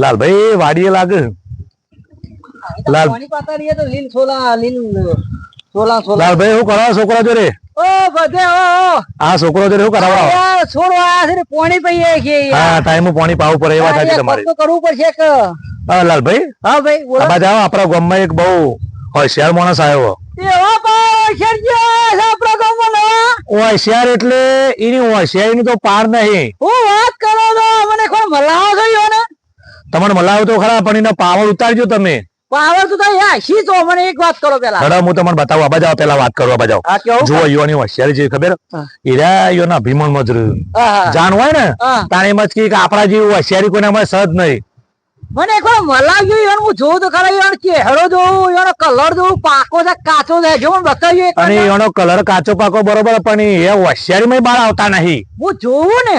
લાલભાઈ વાડીએ લાગે લાલ- પાણી પાતા રહીએ તો લીલ છોલા લીલ છોલા છોલા. લાલભાઈ શું કરાવો છોકરા જોડે? ઓ બધે ઓ ઓ. આ છોકરો જોડે શું કરાવો? છોડો આયા છે પાણી પીએ છે હા ટાઈમ પાણી પાવું પડે એ વાત સાચી તમારી. તો કરવું પડશે કે હા લાલભાઈ? હા ભાઈ બોલો. આ બાજુ આવો આપણા ગામમાં એક બહુ હોશિયાર માણસ આવ્યો. એવા શેરજી આપણા ગામમાં હોશિયાર એટલે એની હોશિયારીની તો પાર નહીં. હું વાત કરો તો મને કોઈ મલાવો થયો ને તમને મલાવ તો ખરા પણ એનો પાવર ઉતારજો તમે પાવર તો શી તો મને એક વાત કરો પેલા ખરા હું તમને બતાવું આ બાજુ આવો, પેલા વાત કરવા બાજુ આવો. જો યુવાની હોશિયારી છે ખબર. હીરા યોના ભીમણ મજૂર હા, હા. જાણ હોય ને. તાણે એમ જ કે આપણા જેવી હોશિયારી કોઈનામાં સહજ નહીં મને કોઈ મલાવ્યું યાર હું જોઉં તો ખરા યાર ચહેરો જોઉં યાર કલર જોઉં પાકો છે કાચો છે જો મને બતાવ્યું અને. એનો કલર કાચો પાકો બરોબર પણ એ હોશિયારીમાં બહાર આવતા નહીં. હું જોઉં ને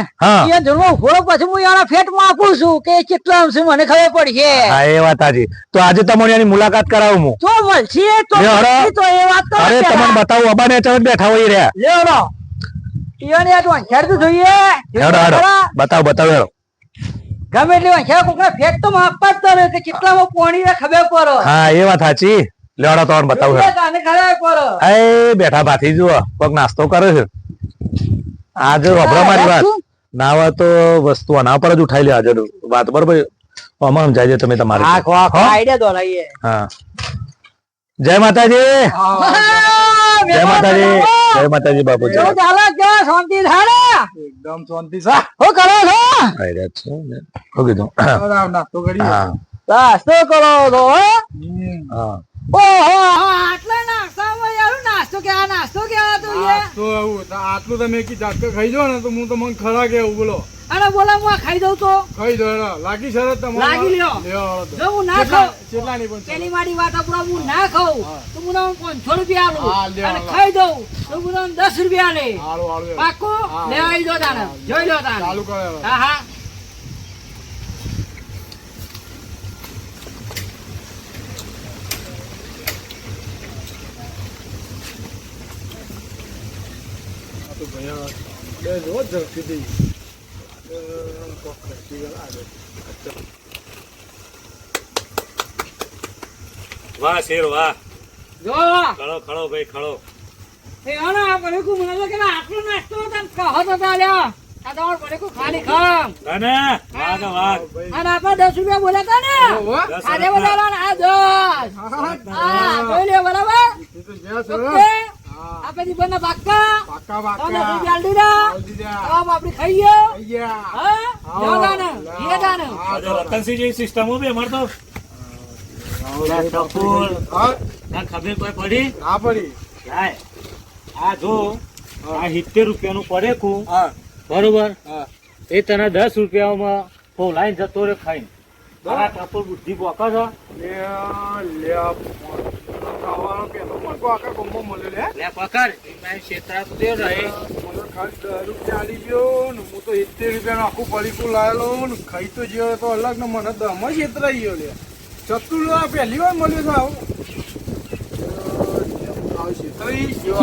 એ જન્મ ફોડો પછી હું યાર ફેટમાં આપું છું કે કેટલા છે મને ખબર પડશે. હા એ વાત હાજી તો આજે તમારી એની મુલાકાત કરાવું હું. તો મળશે તો લે તો એ વાત કરો અરે તમને. બતાવું અબાને ચણ બેઠા હોય રહ્યા લેવડો ઈયોને આ તો વંશાર તો જોઈએ? બતાવો બતાવો હેડો. ગમે એટલી વંશાર કોકના ફેટ તો માપવા જ તરે કે કેટલામાં પોણી રે ખબર પડો. હા એ વાત સાચી. લેવડો તો બતાવું તને એ બેઠા ભાથી જુઓ. કોક નાસ્તો કરે છે. આજે વપરા મારી વાત. ના હોય તો વસ્તુ આના પર જ ઉઠાઈ લે આજે વાત બરોબર. આમાં સમજાય છે તમે તમારે. આખો આખો આઈડિયા દોરાઈએ. હા. જય માતાજી. જય માતાજી. જય માતાજી બાપુ જય જો ચાલે કે શાંતિ થાય એકદમ શાંતિ સા હું કરો છો? આઈ રહ્યા છે ને. શું ના નાસ્તો કરી હા. નાસ્તો કરો છો હો? હા. ઓહો. આટલા નાસ્તામાં યાર નાસ્તો કે આ નાસ્તો કે આ તો યાર નાસ્તો આવું આટલું તમે કી જાતકે ખાઈ જો ને તો હું તમને ખરા કેવું બોલો. અને બોલા હું ખાઈ દઉં તો. ખાઈ દો લાગી શરત તમારે લાગી લ્યો. જો હું ના ખાઉં. કેટલાની પણ પેલી મારી વાત આપણો હું ના ખાઉં તો હું તમને પાંચસો રૂપિયા આલું અને ખાઈ દઉં તો હું તમને દસ રૂપિયા લે. પાકું લે આવી દો તાને જોઈ લો તાને ચાલુ કરો હા હા. તો ભૈયા બે રોજ ઝડપી દઈ. વાહ શેર વાહ. જો. ખળો ખળો ભાઈ ખળો એ આના આ કુ મને કે આટલો નાસ્તો તમ કહો તો ચાલ્યો આ ખાલી ખામ. તને વાહ તો વાહ. અને આપણે દસ રૂપિયા ને. આજે. આ હા બરાબર. તો જ્યાં હા, આ પછી બંને બાકા બાકા બાકા પાકા. રૂપિયા આલી રા દીધા. હવે આપણે ખાઈએ ખાઈ ગયા. હા? આવો. ને તાને. હા, રતનસિંહ જેવી સિસ્ટમ બી અમાર તો. આવો. હા, ના ખબર કોઈ પડી? ના પડી. જાય. આ જો આ સિત્તેર રૂપિયાનું પડે કુ. હા. બરોબર? હા. એ તને દસ રૂપિયામાં લાઈન જતો રે ખાઈને. તારા કપૂર બુદ્ધિ બોકા છો. ખાઈ તો ગયો તો અલગ ને મને દમ જ છેતરાઈ ગયો લે. ચતુર પહેલી વાર મળ્યો આવું આવું. છેતરાઈ ગયો.